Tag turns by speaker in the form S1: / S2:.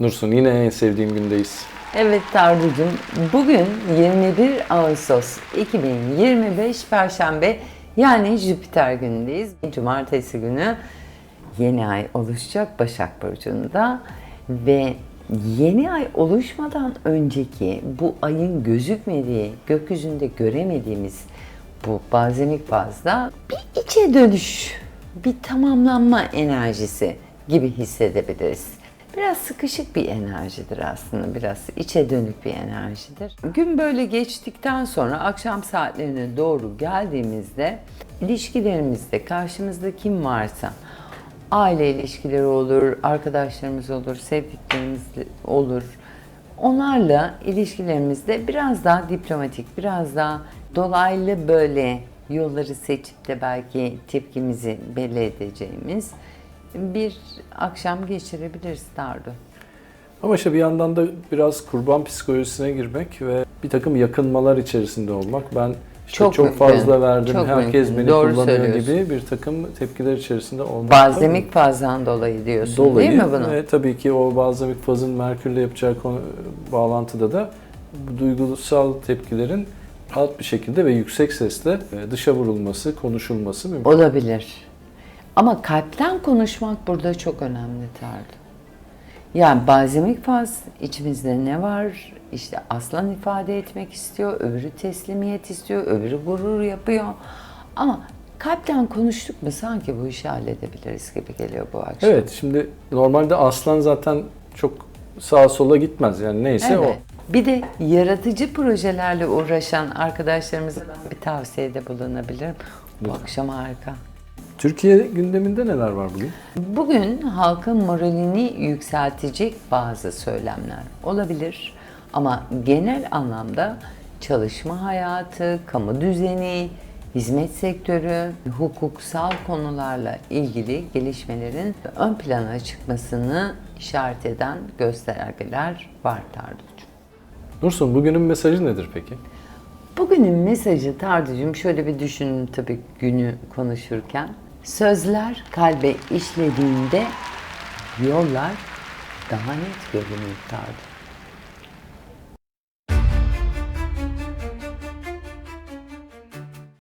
S1: Nursun yine en sevdiğim gündeyiz.
S2: Evet Tarducuğum, bugün 21 Ağustos 2025 Perşembe yani Jüpiter günündeyiz. Cumartesi günü yeni ay oluşacak Başak Burcu'nda ve yeni ay oluşmadan önceki bu ayın gözükmediği, gökyüzünde göremediğimiz bu bazemik fazla bir içe dönüş, bir tamamlanma enerjisi gibi hissedebiliriz. Biraz sıkışık bir enerjidir aslında, biraz içe dönük bir enerjidir. Gün böyle geçtikten sonra akşam saatlerine doğru geldiğimizde ilişkilerimizde karşımızda kim varsa aile ilişkileri olur, arkadaşlarımız olur, sevdiklerimiz olur. Onlarla ilişkilerimizde biraz daha diplomatik, biraz daha dolaylı böyle yolları seçip de belki tepkimizi belli edeceğimiz bir akşam geçirebiliriz Dardo.
S1: Ama işte bir yandan da biraz kurban psikolojisine girmek ve bir takım yakınmalar içerisinde olmak. Ben işte çok,
S2: Çok mümkün,
S1: fazla verdim,
S2: çok
S1: herkes
S2: mümkün.
S1: beni
S2: Doğru
S1: kullanıyor gibi bir takım tepkiler içerisinde olmak.
S2: Bazemik fazdan dolayı diyorsun
S1: dolayı
S2: değil mi bunu?
S1: ve tabii ki o bazemik fazın Merkür'le yapacağı konu, bağlantıda da bu duygusal tepkilerin rahat bir şekilde ve yüksek sesle e, dışa vurulması, konuşulması mümkün.
S2: Olabilir. Ama kalpten konuşmak burada çok önemli Tardo. Yani bazemik faz içimizde ne var? İşte aslan ifade etmek istiyor, öbürü teslimiyet istiyor, öbürü gurur yapıyor. Ama kalpten konuştuk mu sanki bu işi halledebiliriz gibi geliyor bu akşam.
S1: Evet, şimdi normalde aslan zaten çok sağa sola gitmez yani neyse o.
S2: Evet. Bir de yaratıcı projelerle uğraşan arkadaşlarımıza ben bir tavsiyede bulunabilirim. Bu akşam harika.
S1: Türkiye gündeminde neler var bugün?
S2: Bugün halkın moralini yükseltecek bazı söylemler olabilir ama genel anlamda çalışma hayatı, kamu düzeni, hizmet sektörü, hukuksal konularla ilgili gelişmelerin ön plana çıkmasını işaret eden göstergeler var Tarducuğum.
S1: Nursun bugünün mesajı nedir peki?
S2: Bugünün mesajı Tarducuğum şöyle bir düşünün tabii günü konuşurken. Sözler kalbe işlediğinde yollar daha net görünür Tardu.